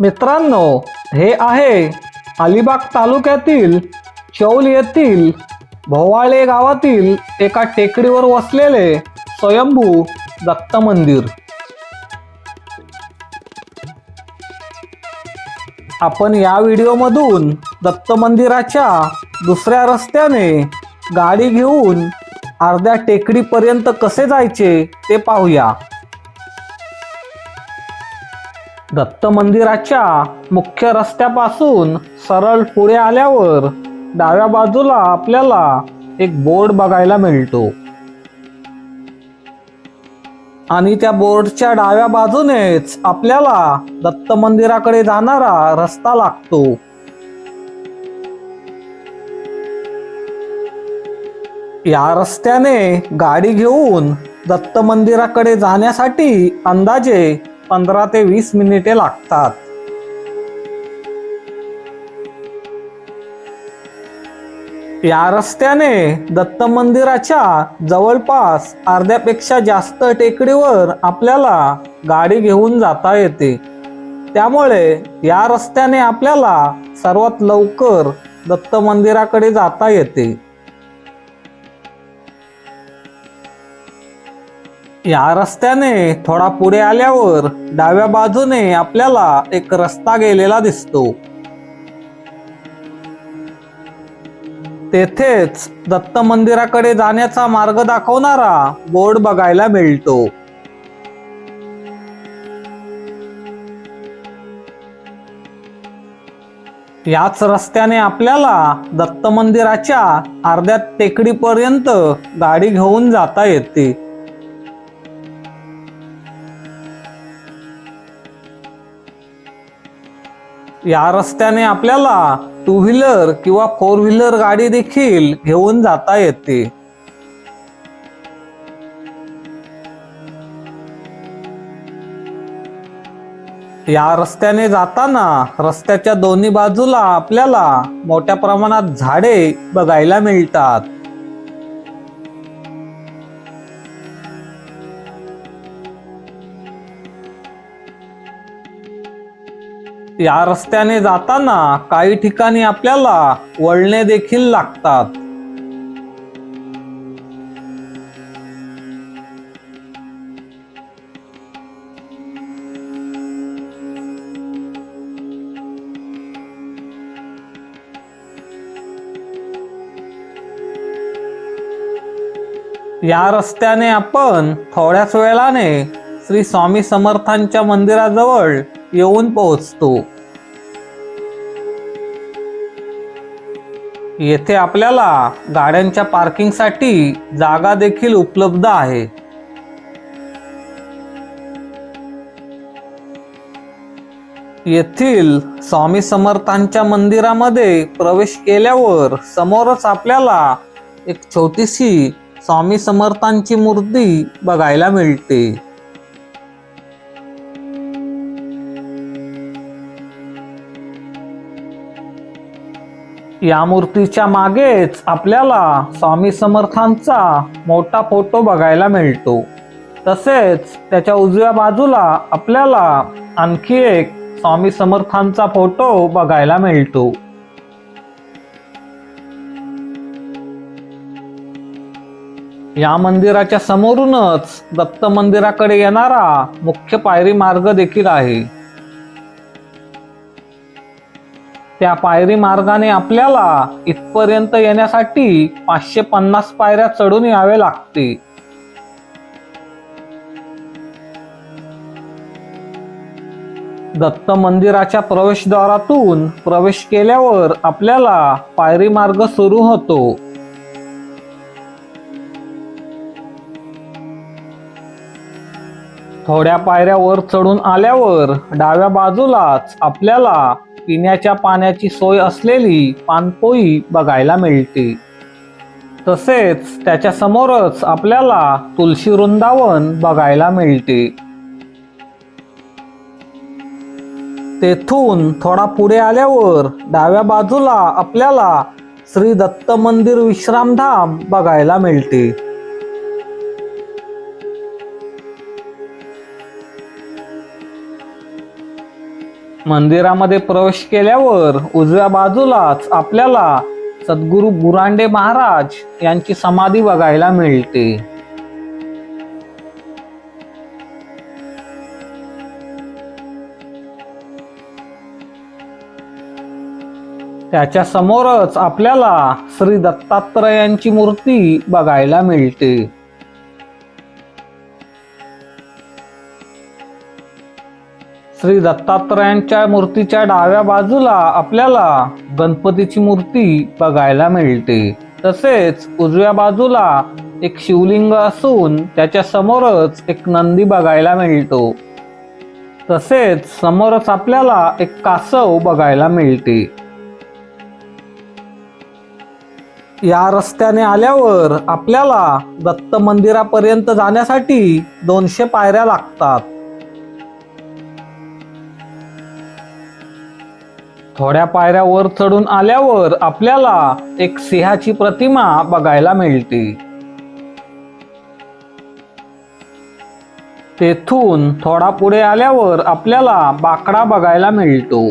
मित्रांनो हे आहे अलिबाग तालुक्यातील चौल येथील भोवाळे गावातील एका टेकडीवर वसलेले स्वयंभू दत्त मंदिर. आपण या व्हिडिओमधून दत्त मंदिराच्या दुसऱ्या रस्त्याने गाडी घेऊन अर्ध्या टेकडीपर्यंत कसे जायचे ते पाहूया. दत्त मंदिराच्या मुख्य रस्त्यापासून सरळ पुढे आल्यावर डाव्या बाजूला आपल्याला एक बोर्ड बघायला मिळतो. आणि त्या बोर्डच्या डाव्या बाजूनेच आपल्याला दत्त मंदिराकडे जाणारा रस्ता लागतो. या रस्त्याने गाडी घेऊन दत्त मंदिराकडे जाण्यासाठी अंदाजे पंधरा ते वीस मिनिटे लागतात. या रस्त्याने दत्त मंदिराच्या जवळपास अर्ध्यापेक्षा जास्त टेकडीवर आपल्याला गाडी घेऊन जाता येते. त्यामुळे या रस्त्याने आपल्याला सर्वात लवकर दत्त मंदिराकडे जाता येते. या रस्त्याने थोडा पुढे आल्यावर डाव्या बाजूने आपल्याला एक रस्ता गेलेला दिसतो. तेथेच दत्त मंदिराकडे जाण्याचा मार्ग दाखवणारा बोर्ड बघायला मिळतो. याच रस्त्याने आपल्याला दत्त मंदिराच्या अर्ध्या टेकडीपर्यंत गाडी घेऊन जाता येते. या रस्त्याने आपल्याला टू व्हीलर किंवा फोर व्हीलर गाडी देखील घेऊन जाता येते. या रस्त्याने जाताना रस्त्याच्या दोन्ही बाजूला आपल्याला मोठ्या प्रमाणात झाडे बघायला मिळतात. या रस्त्याने जाताना काही ठिकाणी आपल्याला वळणे देखील लागतात. या रस्त्याने आपण थोड्याच वेळाने श्री स्वामी समर्थांच्या मंदिराजवळ येऊन पोहोचतो. येथे आपल्याला गाड्यांच्या पार्किंगसाठी जागा देखील उपलब्ध आहे. येथील स्वामी समर्थांच्या मंदिरामध्ये प्रवेश केल्यावर समोरच आपल्याला एक छोटीशी स्वामी समर्थांची मूर्ती बघायला मिळते. या मूर्तीच्या मागेच आपल्याला स्वामी समर्थांचा मोठा फोटो बघायला मिळतो. तसेच त्याच्या उजव्या बाजूला आपल्याला आणखी एक स्वामी समर्थांचा फोटो बघायला मिळतो. या मंदिराच्या समोरूनच दत्त मंदिराकडे येणारा मुख्य पायरी मार्ग देखील आहे. त्या पायरी मार्गाने आपल्याला इथपर्यंत येण्यासाठी पाचशे पन्नास पायऱ्या चढून यावे लागते दत्त मंदिराच्या प्रवेशद्वारातून प्रवेश केल्यावर आपल्याला पायरी मार्ग सुरू होतो. थोड्या पायऱ्या वर चढून आल्यावर डाव्या बाजूलाच आपल्याला पिण्याच्या पाण्याची सोय असलेली पानपोई बघायला मिळते. तसेच त्याच्या समोरच आपल्याला तुलसी वृंदावन बघायला मिळते. तेथून थोडा पुढे आल्यावर डाव्या बाजूला आपल्याला श्री दत्त मंदिर विश्रामधाम बघायला मिळते. मंदिरामध्ये प्रवेश केल्यावर उजव्या बाजूलाच आपल्याला सद्गुरू बुरांडे महाराज यांची समाधी बघायला मिळते. त्याच्या समोरच आपल्याला श्री दत्तात्रयांची मूर्ती बघायला मिळते. श्री दत्तात्रयांच्या मूर्तीच्या डाव्या बाजूला आपल्याला गणपतीची मूर्ती बघायला मिळते. तसेच उजव्या बाजूला एक शिवलिंग असून त्याच्या समोरच एक नंदी बघायला मिळतो. तसेच समोरच आपल्याला एक कासव बघायला मिळते. या रस्त्याने आल्यावर आपल्याला दत्त मंदिरापर्यंत जाण्यासाठी दोनशे पायऱ्या लागतात. थोड्या पायऱ्या वर चढून आल्यावर आपल्याला एक सिंहाची प्रतिमा बघायला मिळते. तेथून थोडा पुढे आल्यावर आपल्याला बाकडा बघायला मिळतो.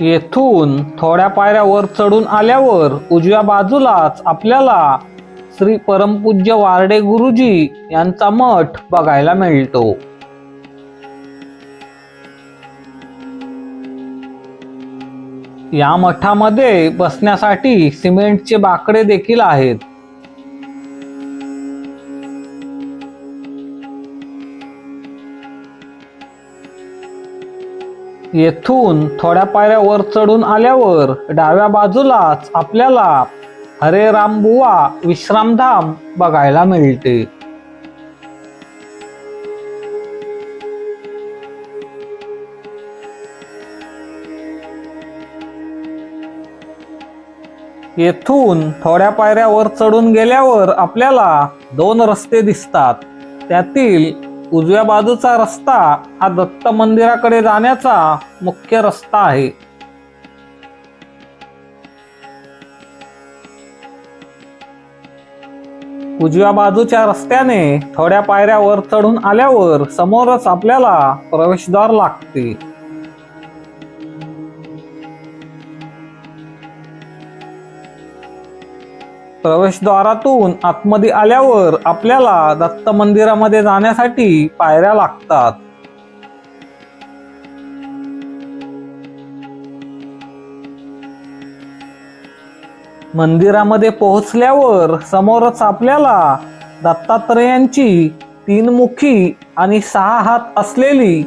येथून थोड्या पायऱ्या वर चढून आल्यावर उजव्या बाजूलाच आपल्याला श्री परमपूज्य वारडे गुरुजी यांचा मठ बघायला मिळतो. या मठामध्ये बसण्यासाठी सिमेंटचे बाकडे देखील आहेत. येथून थोड्या पायऱ्या वर चढून आल्यावर डाव्या बाजूलाच आपल्याला हरे रामबुवा विश्रामधाम बघायला मिळते. येथून थोड्या पायऱ्यावर चढून गेल्यावर आपल्याला दोन रस्ते दिसतात. त्यातील उजव्या बाजूचा रस्ता हा दत्त मंदिराकडे जाण्याचा मुख्य रस्ता आहे. उजव्या बाजूच्या रस्त्याने थोड्या पायऱ्या वर चढून आल्यावर समोरच आपल्याला प्रवेशद्वार लागते. प्रवेशद्वारातून आतमध्ये आल्यावर आपल्याला दत्त मंदिरामध्ये जाण्यासाठी पायऱ्या लागतात. मंदिरामध्ये पोहोचल्यावर समोरच आपल्याला दत्तात्रेयांची तीन मुखी आणि सहा हात असलेली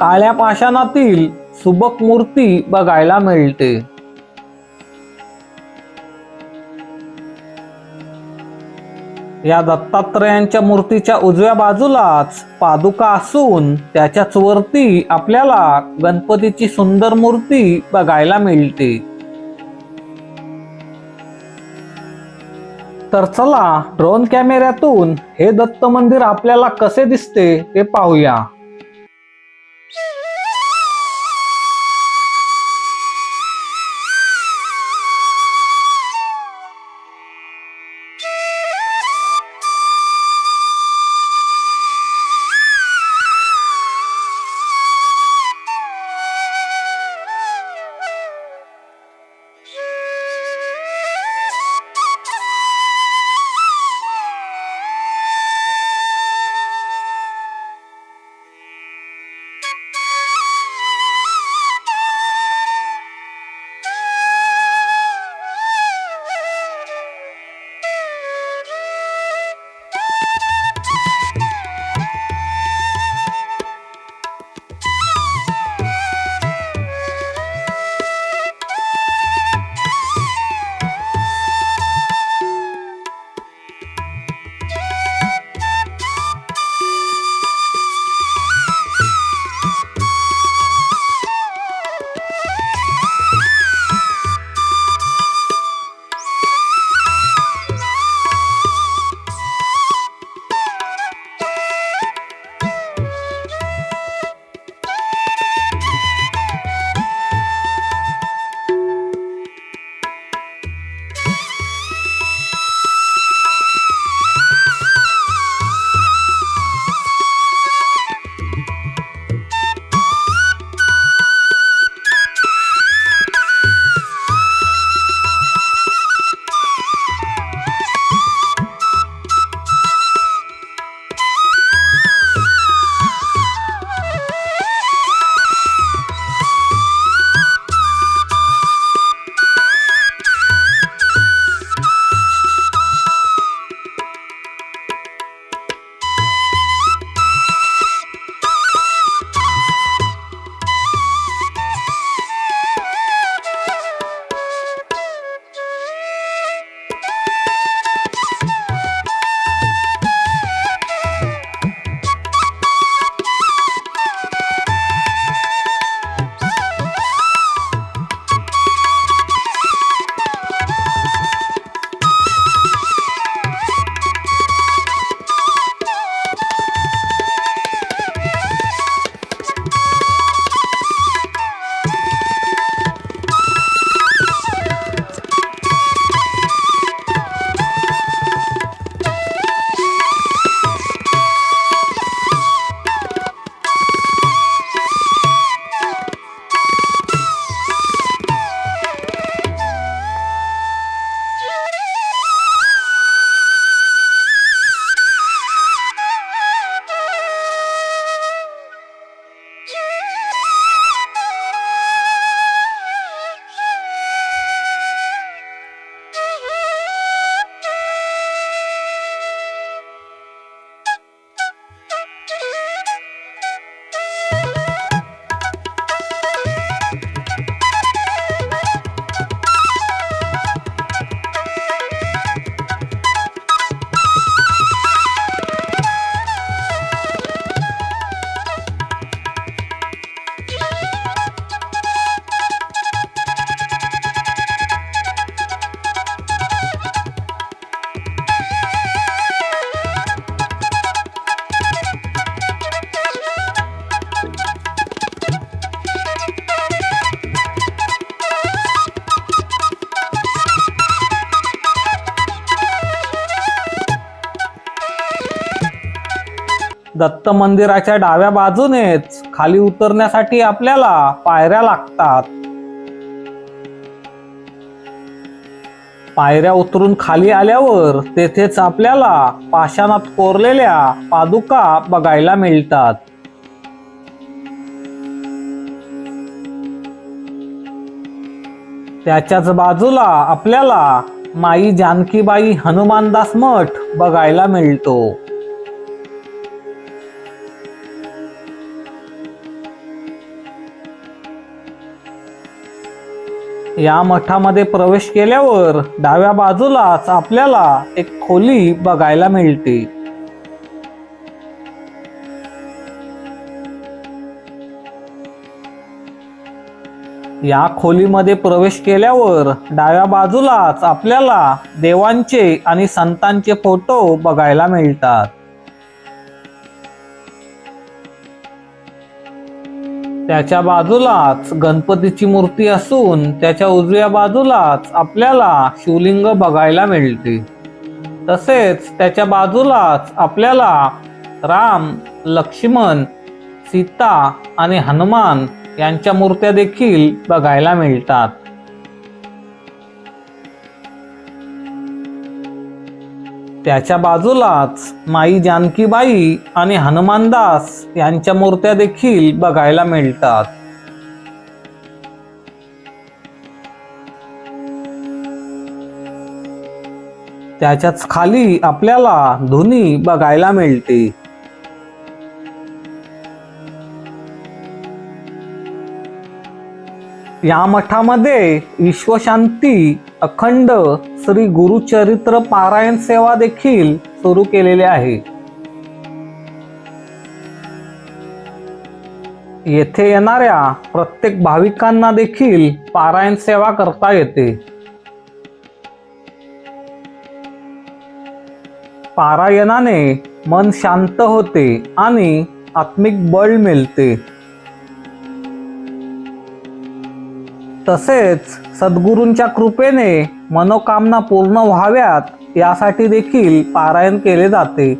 काळ्या पाषाणातील सुबक मूर्ती बघायला मिळते. या दत्तात्रयांच्या मूर्तीच्या उजव्या बाजूलाच पादुका असून त्याच्याच वरती आपल्याला गणपतीची सुंदर मूर्ती बघायला मिळते. तर चला ड्रोन कॅमेऱ्यातून हे दत्त मंदिर आपल्याला कसे दिसते ते पाहूया. दत्त मंदिराच्या डाव्या बाजूनेच खाली उतरण्यासाठी आपल्याला पायऱ्या लागतात. पायऱ्या उतरून खाली आल्यावर तेथेच आपल्याला पाषाणात कोरलेल्या पादुका बघायला मिळतात. त्याच्याच बाजूला आपल्याला माई जानकीबाई हनुमानदास मठ बघायला मिळतो. या मठामध्ये प्रवेश केल्यावर डाव्या बाजूलाच आपल्याला एक खोली बघायला मिळते. या खोलीमध्ये प्रवेश केल्यावर डाव्या बाजूलाच आपल्याला देवांचे आणि संतांचे फोटो बघायला मिळतात. त्याच्या बाजूलाच गणपतीची मूर्ती असून त्याच्या उजव्या बाजूलाच आपल्याला शिवलिंग बघायला मिळते. तसेच त्याच्या बाजूलाच आपल्याला राम लक्ष्मण सीता आणि हनुमान यांच्या मूर्त्या देखील बघायला मिळतात. त्याच्या बाजूलाच माई जानकीबाई आणि हनुमानदास यांच्या मूर्त्या देखील बघायला मिळतात. त्याच्याच खाली आपल्याला धुनी बघायला मिळते. या मठामध्ये विश्वशांती अखंड श्री गुरुचरित्र पारायण सेवा देखील सुरू केलेली आहे. येथे येणाऱ्या प्रत्येक भाविकांना देखील पारायण सेवा करता येते. पारायणाने मन शांत होते आणि आत्मिक बळ मिळते. तसेच सद्गुरूंच्या कृपेने मनोकामना पूर्ण व्हाव्यात यासाठी देखील पारायण केले जाते.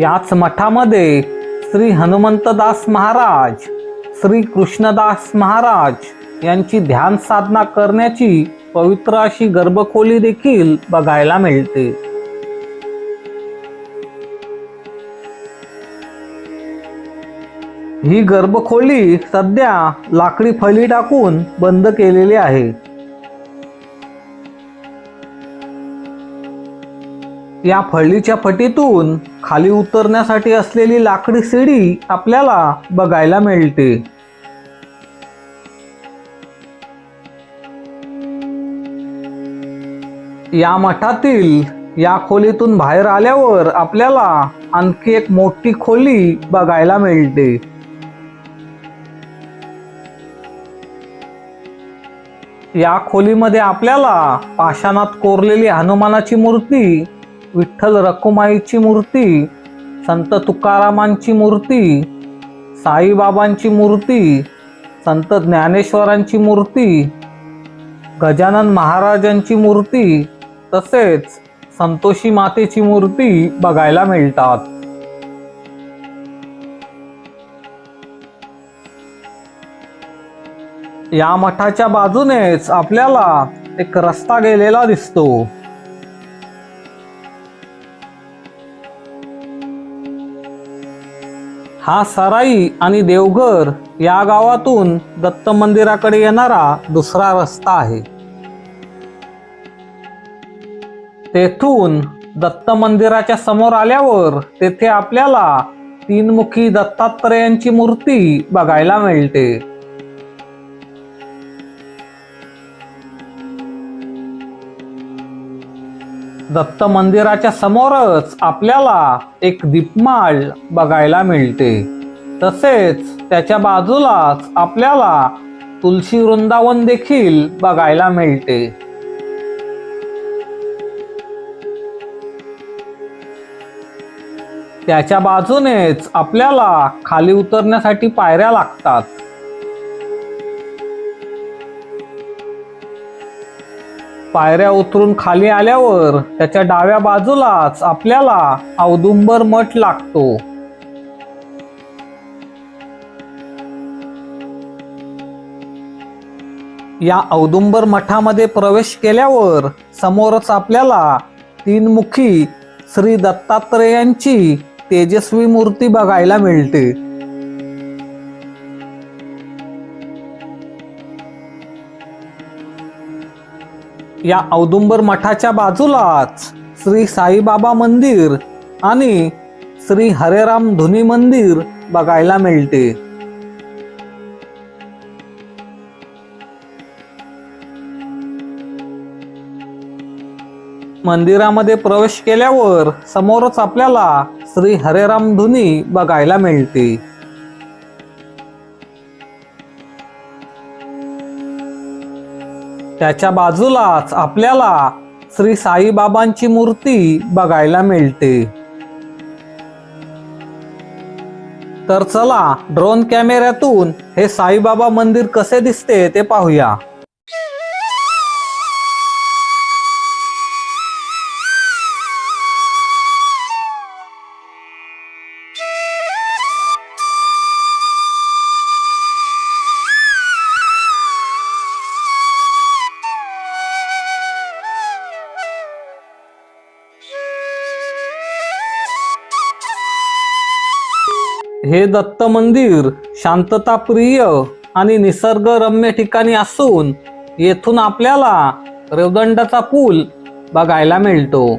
याच मठामध्ये श्री हनुमंतदास महाराज श्री कृष्णदास महाराज यांची ध्यान साधना करण्याची पवित्र अशी गर्भखोली देखील बघायला मिळते. ही गर्भखोली सध्या लाकडी फली टाकून बंद केलेली आहे. या फळीच्या फटीतून खाली उतरण्यासाठी असलेली लाकडी शिडी आपल्याला बघायला मिळते. या मठातील या खोलीतून बाहेर आल्यावर आपल्याला आणखी एक मोठी खोली बघायला मिळते. या खोलीमध्ये आपल्याला पाषाणात कोरलेली हनुमानाची मूर्ती विठ्ठल रखुमाईची मूर्ती संत तुकारामांची मूर्ती साईबाबांची मूर्ती संत ज्ञानेश्वरांची मूर्ती गजानन महाराजांची मूर्ती तसेच संतोषी मातेची मूर्ती बघायला मिळतात. या मठाच्या बाजूनेच आपल्याला एक रस्ता गेलेला दिसतो. हा सराई आणि देवघर या गावातून दत्त मंदिराकडे येणारा दुसरा रस्ता आहे. तेथून दत्त मंदिराच्या समोर आल्यावर तेथे आपल्याला तीनमुखी दत्तात्रेयांची मूर्ती बघायला मिळते. दत्त मंदिराच्या समोरच आपल्याला एक दीपमाळ बघायला मिळते. तसेच त्याच्या बाजूलाच आपल्याला तुलसी वृंदावन देखील बघायला मिळते. त्याच्या बाजूनेच आपल्याला खाली उतरण्यासाठी पायऱ्या लागतात. पायऱ्या उतरून खाली आल्यावर त्याच्या डाव्या बाजूलाच आपल्याला औदुंबर मठ लागतो. या औदुंबर मठामध्ये प्रवेश केल्यावर समोरच आपल्याला तीन मुखी श्री दत्तात्रेयांची तेजस्वी मूर्ती बघायला मिळते. या औदुंबर मठाच्या बाजूलाच श्री साईबाबा मंदिर आणि श्री हरेराम धुनी मंदिर बघायला मिळते. मंदिरामध्ये प्रवेश केल्यावर समोरच आपल्याला श्री हरेराम धुनी बघायला मिळते. त्याच्या बाजूलाच आपल्याला श्री साईबाबांची मूर्ती बघायला मिळते. तर चला ड्रोन कॅमेऱ्यातून हे साईबाबा मंदिर कसे दिसते ते पाहूया. हे दत्त मंदिर शांतताप्रिय आणि निसर्गरम्य ठिकाणी असून येथून आपल्याला रेवदंडाचा पूल बघायला मिळतो.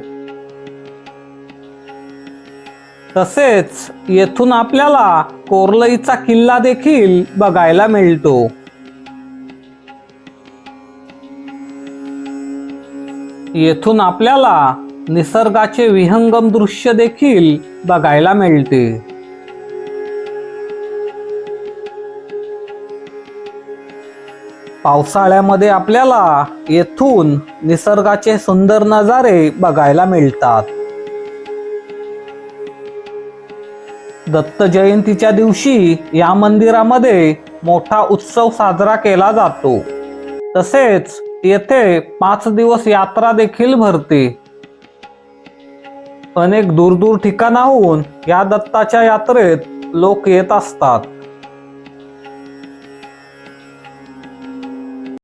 तसेच येथून आपल्याला कोर्लईचा किल्ला देखील बघायला मिळतो. येथून आपल्याला निसर्गाचे विहंगम दृश्य देखील बघायला मिळते. पावसाळ्यामध्ये आपल्याला येथून निसर्गाचे सुंदर नजारे बघायला मिळतात. दत्त जयंतीच्या दिवशी या मंदिरामध्ये मोठा उत्सव साजरा केला जातो. तसेच येथे पाच दिवस यात्रा देखील भरते. अनेक दूरदूर ठिकाणाहून या दत्ताच्या यात्रेत लोक येत असतात.